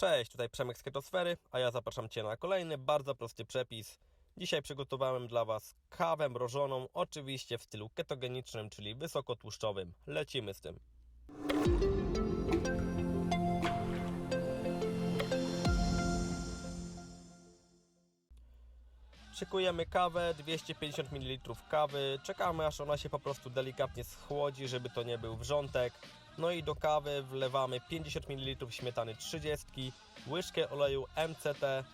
Cześć, tutaj Przemek z Ketosfery, a ja zapraszam Cię na kolejny bardzo prosty przepis. Dzisiaj przygotowałem dla Was kawę mrożoną, oczywiście w stylu ketogenicznym, czyli wysokotłuszczowym. Lecimy z tym. Szykujemy kawę, 250 ml kawy, czekamy aż ona się po prostu delikatnie schłodzi, żeby to nie był wrzątek. No i do kawy wlewamy 50 ml śmietany 30, łyżkę oleju MCT,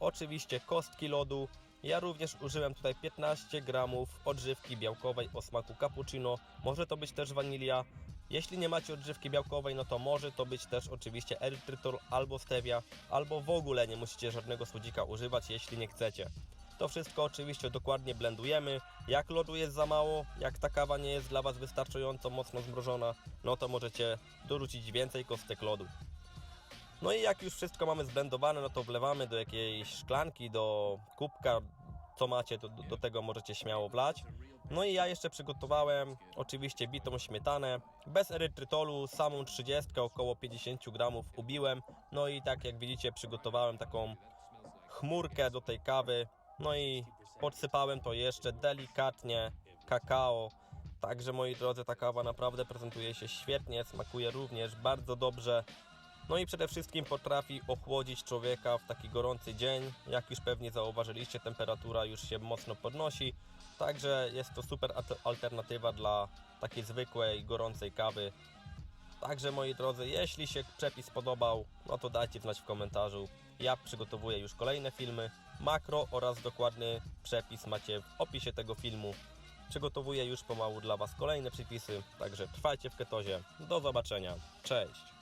oczywiście kostki lodu. Ja również użyłem tutaj 15 gramów odżywki białkowej o smaku cappuccino. Może to być też wanilia. Jeśli nie macie odżywki białkowej, no to może to być też oczywiście erytrytol albo stevia, albo w ogóle nie musicie żadnego słodzika używać, jeśli nie chcecie. To wszystko oczywiście dokładnie blendujemy. Jak lodu jest za mało, jak ta kawa nie jest dla Was wystarczająco mocno zmrożona, no to możecie dorzucić więcej kostek lodu. No i jak już wszystko mamy zblendowane, no to wlewamy do jakiejś szklanki, do kubka, co macie, do, do tego możecie śmiało wlać. No i ja jeszcze przygotowałem oczywiście bitą śmietanę, bez erytrytolu, samą 30, około 50 gramów ubiłem. No i tak jak widzicie przygotowałem taką chmurkę do tej kawy. No i podsypałem to jeszcze delikatnie kakao. Także moi drodzy, ta kawa naprawdę prezentuje się świetnie, smakuje również bardzo dobrze. No i przede wszystkim potrafi ochłodzić człowieka w taki gorący dzień. Jak już pewnie zauważyliście, temperatura już się mocno podnosi. Także jest to super al- alternatywa dla takiej zwykłej, gorącej kawy. Także moi drodzy, jeśli się przepis podobał, no to dajcie znać w komentarzu. Ja przygotowuję już kolejne filmy. Makro oraz dokładny przepis macie w opisie tego filmu. Przygotowuję już pomału dla Was kolejne przepisy, także trwajcie w ketozie. Do zobaczenia. Cześć!